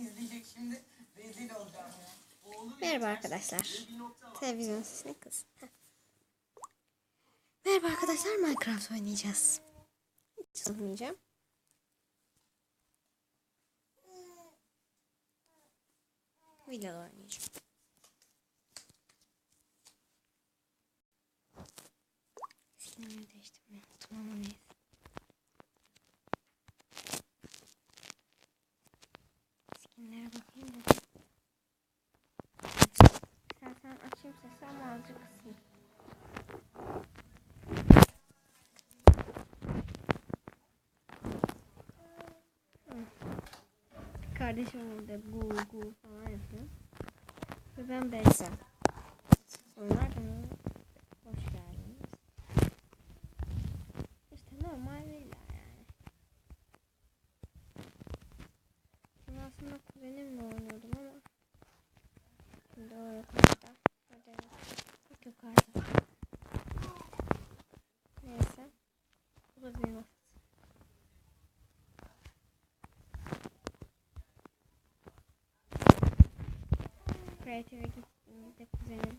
izleyecek şimdi. Rezil olacağım ya. Oğlum Merhaba arkadaşlar. Televizyon sesini kız. Merhaba arkadaşlar Minecraft oynayacağız. Hiç unutmayacağım. Villa oynayacağım. Skinleri değiştirmeyi unuttum ama neyse. Skinlere bakayım da. İstersen açayım sesi ama azıcık kısayım. Hı. Kardeşim burada gu gu falan yapıyor. Ve ben Beyza. Oynar mı? Hoş geldiniz. İşte normal villa yani. Ben aslında kuzenimle oynuyordum ama Şimdi o yukarıda. Hadi Çok yukarıda. Neyse. Bu da benim ofis. Creative'e gittiğimde kuzenim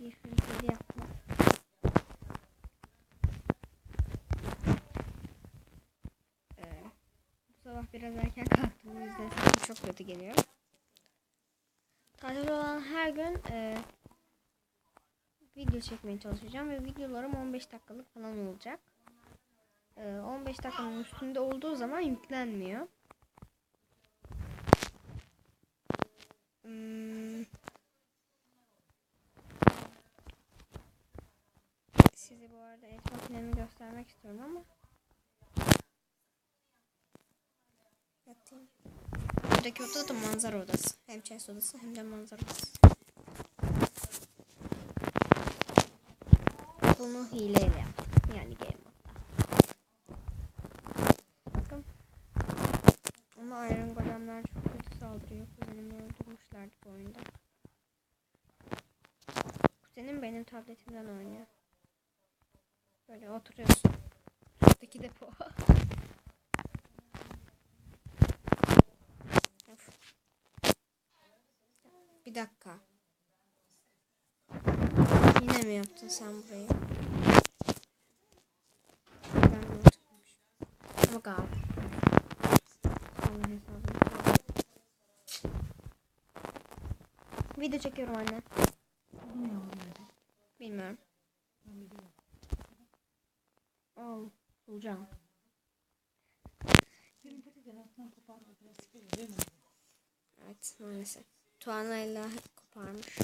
bir sürü yaptı. Ee, bu sabah biraz erken kalktım. O yüzden çok kötü geliyor. Tatil olan her gün e, video çekmeye çalışacağım ve videolarım 15 dakikalık falan olacak. E, 15 dakikanın üstünde olduğu zaman yüklenmiyor. Size bu arada et makinemi göstermek istiyorum ama yatayım. Buradaki oda da manzara odası. Hem chest odası hem de manzara odası. Bunu hileyle yaptım. Yani game. Bakın. Ama Iron Golemler çok kötü saldırıyor. Kuzenimi öldürmüşlerdi bu oyunda. Kuzenim benim tabletimden oynuyor. Böyle oturuyorsun. Üstteki depo. Bir dakika. Yine mi yaptın sen burayı? Ben. Allah hesabını koy. Video çekiyorum anne. Bilmiyorum. Bulacağım. Evet maalesef. Tuana'yla koparmış.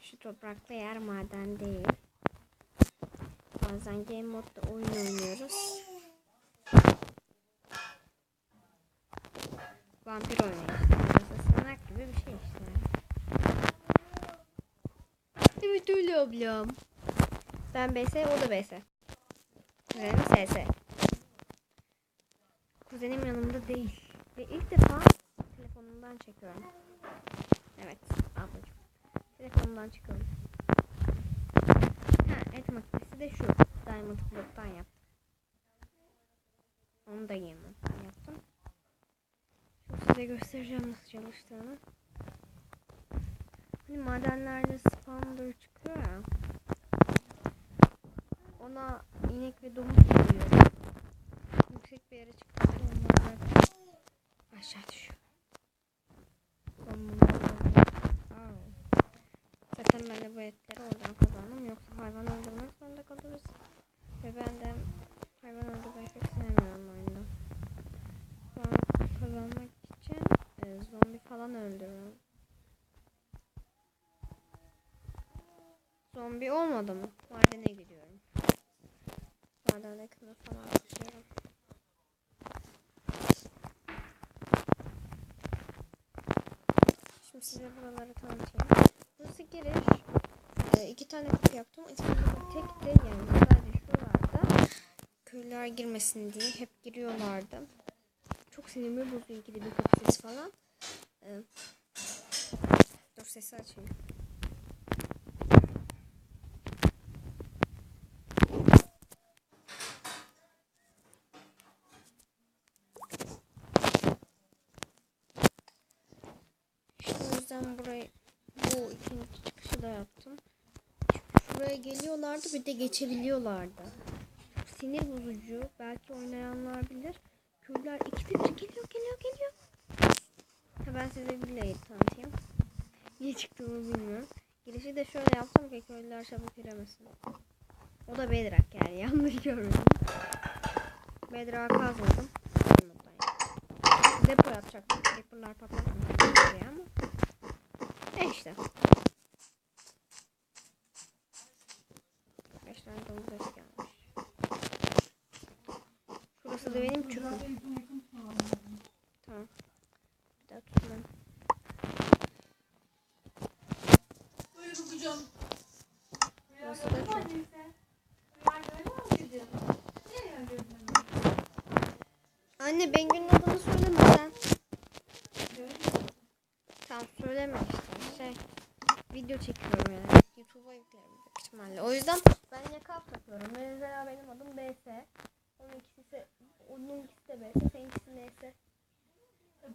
Şu toprakta yer maden değil. Bazen game modda oyun oynuyoruz. Vampir sığınak gibi bir şey işte. Evet öyle ablam. Ben BS, o da BS. Kuzenim SS. Kuzenim yanımda değil. Ve ilk defa telefonumdan çekiyorum. Evet ablacığım. Telefonumdan çıkalım. Ha et makinesi de şu. Diamond Block'tan yaptım. Onu da Diamond'dan yaptım. Size göstereceğim nasıl çalıştığını. Hani madenlerde spawner çıkıyor ya. Ona inek ve domuz geliyor. Yüksek bir yere çıktığında onlar aşağı düşüyor. Zaten ben de bu etleri oradan kazandım. Yoksa hayvan öldürmek zorunda kalırız. Ve ben de hayvan öldürmeyi pek sevmiyorum oyunda. Ben kazanmak için e, zombi falan öldürüyorum. Zombi olmadı mı? Madene gidiyorum. Madende kını falan tutuyorum. Şimdi size buraları tanıtayım. Burası giriş. Ee, iki tane kapı yaptım. İçinde tek de yani sadece şuralarda köylüler girmesin diye hep giriyorlardı. Çok sinirimi bozuyor ikide bir sesi falan. Ee, sesi açayım. İşte o yüzden burayı bu ikinci çıkışı da yaptım. Şuraya geliyorlardı bir de geçebiliyorlardı. Sinir bozucu. Belki oynayanlar bilir. Köylüler ikide bir geliyor geliyor geliyor. Ha ben size villayı tanıtayım. Niye çıktığımı bilmiyorum. Girişi de şöyle yaptım ki köylüler çabuk giremesin. O da bedrak yani yanlış görmedim. Bedrak kazmadım. Depo yapacaktım. Depolar patlatmadım buraya ama. İşte. Beş tane domuz eti gelmiş. Şurası da benim çöpüm. Tamam. Bir daha tutmam. Böyle bakacağım. Burası da çöp. Anne Bengü'nün adını söyleme sen. Tamam söyleme işte. Şey video çekiyorum yani. YouTube'a yüklerim büyük ihtimalle. O yüzden ben yakap takıyorum. Mesela benim adım BS. Onun ikisi ise onun ikisi de BS. Seninkisi neyse.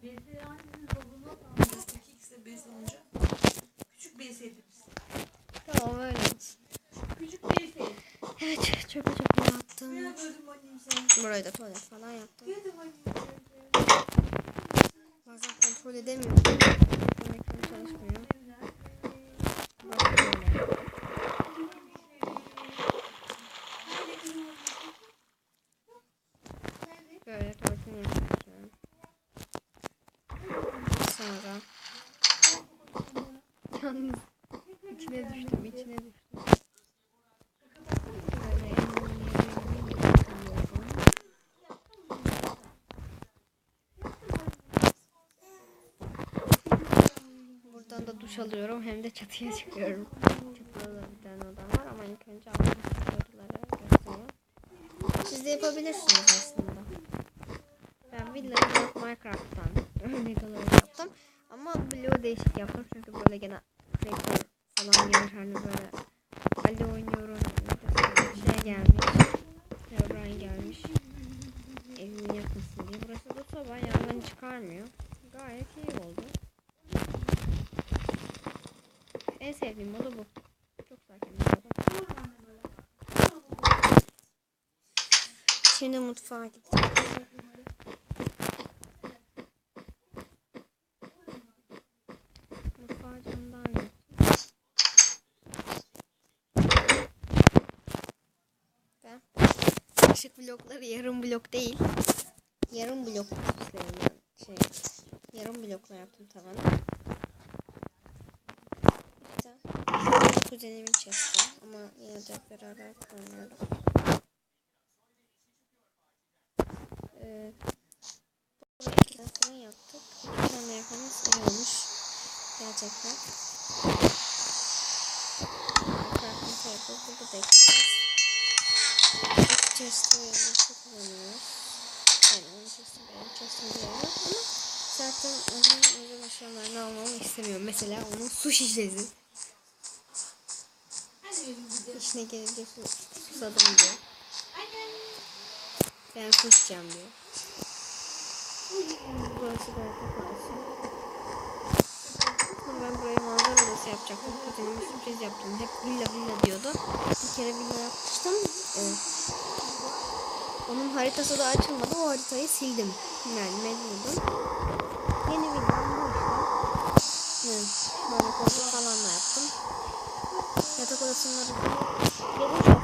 Bezi annenin babına kalmış. İki ikisi bez olunca. Küçük bez ederiz. Tamam öyle. Küçük ederiz. Evet çöpe çöpe sen? Burayı da tuvalet falan yaptım. Bazen kontrol edemiyorum. Ekran çalışmıyor. Duş alıyorum hem de çatıya çıkıyorum. Çatıda da bir tane odam var ama ilk önce aldığım odaları göstereyim. Siz de yapabilirsiniz aslında. Ben villayı Minecraft'tan örnek alarak yaptım. Ama bloğu değişik yaptım çünkü böyle gene creeper falan gelir hani böyle Ali oynuyorum. Şey gelmiş. Herobrine gelmiş. Evimin yakınsın diye. Burası da soba yangın çıkarmıyor. Gayet iyi oldu. En sevdiğim modu bu. Çok sakin bir modu. Şimdi mutfağa gideceğim. Işık blokları yarım blok değil. Yarım blok şey. Yarım blokla yaptım tavanı. İşte kuzenimin chest'i ama yine de beraber kullanıyoruz. Ee, tane falan yaptık. Yapmamız iyi olmuş. Gerçekten. Crafting table burada da ekeceğiz. İlk chest'i burada kullanıyoruz. Yani onun chest'i benim chest'im diyorum ama zaten onun özel eşyalarını almamı istemiyorum. Mesela onun su şişesi. İşine gelince su, susadım diyor. Ben su içeceğim diyor. Burası da yatak odası. Ben burayı manzara odası yapacaktım. Kuzenime sürpriz yaptım. Hep villa villa diyordu. Bir kere villa yapmıştım. Evet. Onun haritası da açılmadı. O haritayı sildim. Yani mecburdum. Yeni villam bu işte. Evet. Koltuk falan da yaptım. Yatak odasının adı Geniş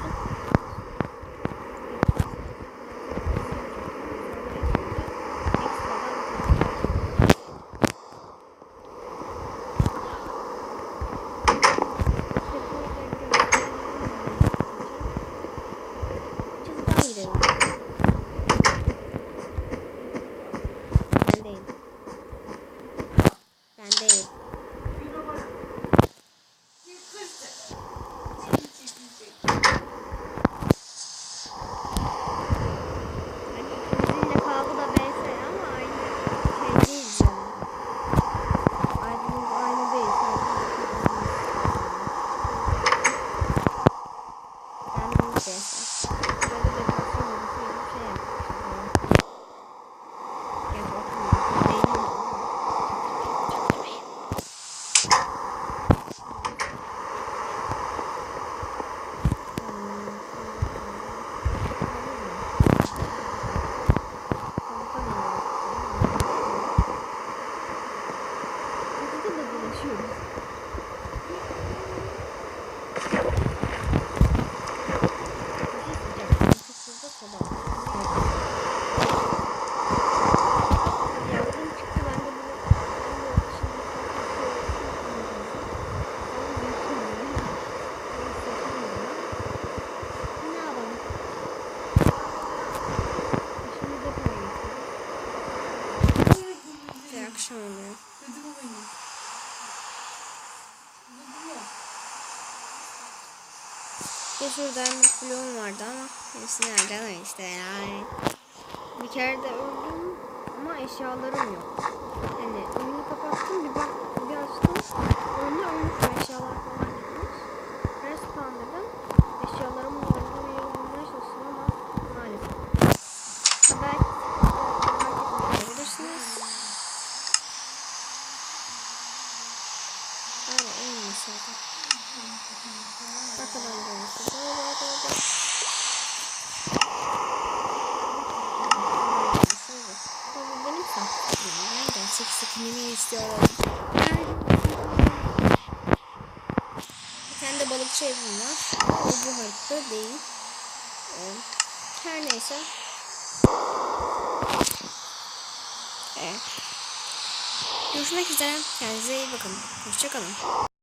Bir sürü diamond bloğum vardı ama hepsi nereden işte yani. Bir kere de öldüm ama eşyalarım yok. Yani oyunu kapattım bir bak bir açtım. Oyunda ölmüşüm eşyalar falan gitmiş. Respawn dedim. Eşyalarımın olduğu bir yere bulmaya çalıştım ama maalesef. Ha, Belki e, görebilirsiniz. Öyle en iyisi zaten. Arkadan dönüşü. Böyle böyle böyle. Bu benim sahtım. Ben gerçek skinimi istiyorum. Bir tane de balıkçı evim var. O bu harita değil. Ee, Her neyse. Evet. Görüşmek üzere. Kendinize iyi bakın. Hoşçakalın.